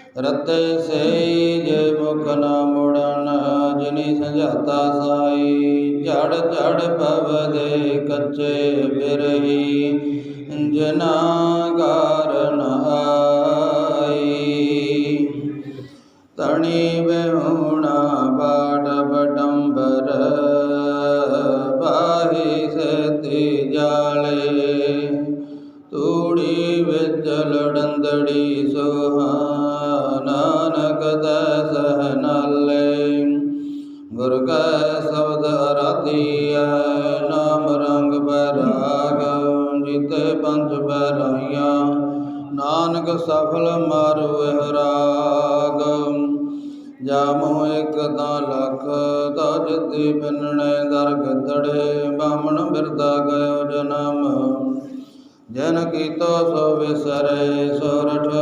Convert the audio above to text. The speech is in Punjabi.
ਰਤੇ ਸਈ ਜੇ ਮੁਖ ਨਾ ਮੁੜਨ, ਜਿਨੀ ਸੰਝਾਤਾ ਸਾਈ। ਝੜ ਝੜ ਪਵਦੇ ਕੱਚੇ ਬਿਰਹੀ, ਜਿਨਾ ਗਾਰ ਆਈ। ਤਣੀ ਬਿਹੁਣਾ ਬਾਟ ਬਟੰਬਰ ਬਾਹੀ ਸਤੀ ਜਾਲੇ। ਤੂੜੀ ਵਿੱਚ ਲੜੰਦੜੀ ਸੋਹਾ ਨਾਲੇ। ਗੁਰ ਕੈ ਸ਼ਬਦ ਅਰਾਧੀਐ, ਨਾਮ ਰੰਗ ਬੈਰਾਗ, ਜਿਤੇ ਪੰਜ ਬੈਰਾਈਆਂ ਨਾਨਕ ਸਫਲ ਮਾਰੂ ਇਹ ਰਾਗ। ਜਾਮੋ ਇਕ ਤਾਂ ਲਖ ਤਜਤੀ ਬਿਨਣੇ ਦਰ ਗਿੱਦੜੇ ਬਾਮਣ ਬਿਰਦਾ ਗਇਓ ਜਨਮ। ਜਨ ਕੀਤੋ ਸੋ ਵਿਸਰੇ, ਸੋਰਠ ਸੋਰਜ